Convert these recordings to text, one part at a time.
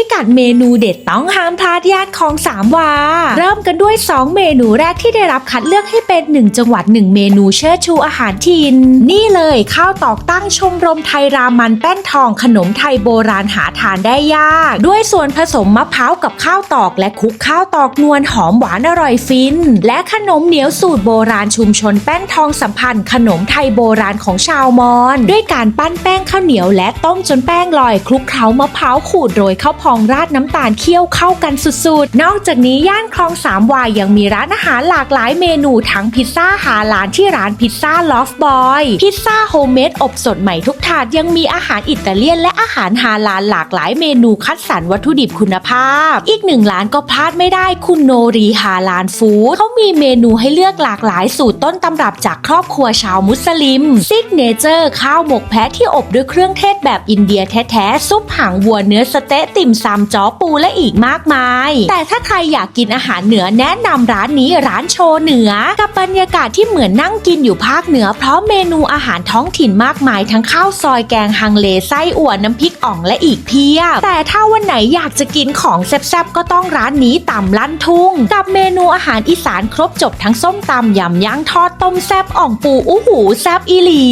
พิกัดเมนูเด็ดต้องห้ามพลาดย่านของสามวา เริ่มกันด้วย 2 เมนูแรกที่ได้รับคัดเลือกให้เป็น 1 จังหวัด 1 เมนูเชิดชูอาหารถิ่นนี่เลยข้าวตอกตั้งชมรมไทยรามันแป้นทองขนมไทยโบราณหาทานได้ยาก ด้วยส่วนผสมมะพร้าวกับข้าวตอกและคลุกข้าวตอกนวลหอมหวานอร่อยฟิน และขนมเหนียวสูตรโบราณชุมชนแป้นทองสัมพันธ์ ขนมไทยโบราณของชาวมอญด้วยการปั้นแป้งข้าวเหนียวและต้มจนแป้งลอยคลุกเคล้ามะพร้าวขูดโรยข้าวพอองราดน้ำตาลเคี่ยวเข้ากันสุดๆ นอกจากนี้ย่านคลองสามวายยังมีร้านอาหารหลากหลายเมนูทั้งพิซซ่าฮาลานที่ร้านพิซซ่าลอฟบอยพิซซ่าโฮมเมดอบสดใหม่ทุกถาดยังมีอาหารอิตาเลียนและอาหารฮาลาลหลากหลายเมนูคัดสรรวัตถุดิบคุณภาพ อีกหนึ่งร้านก็พลาดไม่ได้คุณโนรีฮาลานฟู้ดเขามีเมนูให้เลือกหลากหลายสูตรต้นตำรับจากครอบครัวชาวมุสลิมซิกเนเจอร์ข้าวหมกแพะที่อบด้วยเครื่องเทศแบบอินเดียแท้ๆซุปหางวัวเนื้อสเต๊ะติ่มซำจ้อปูและอีกมากมาย แต่ถ้าใครอยากกินอาหารเหนือแนะนำร้านนี้ร้านโชว์เหนือ กับบรรยากาศที่เหมือนนั่งกินอยู่ภาคเหนือ เพราะเมนูอาหารท้องถิ่นมากมายทั้งข้าวซอยแกงฮังเลไส้อั่วน้ำพริกอ่องและอีกเพียบแต่ถ้าวันไหนอยากจะกินของแซ่บๆก็ต้องร้านนี้ตำลั่นทุ่ง กับเมนูอาหารอีสานครบจบทั้งส้มตำยำย่างทอดต้มแซ่บอ่องปูอู้หูแซ่บอีหลี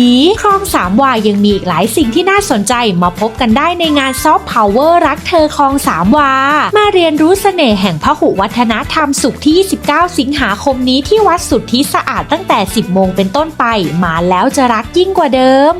คลองสามวายยังมีอีกหลายสิ่งที่น่าสนใจมาพบกันได้ในงานซอฟต์พาวเวอร์รักเธอคลองสามวา มาเรียนรู้เสน่ห์แห่งพหุวัฒนธรรมสุขที่ 29 สิงหาคมนี้ที่วัดสุทธิสะอาดตั้งแต่ 10 โมงเป็นต้นไป มาแล้วจะรักยิ่งกว่าเดิม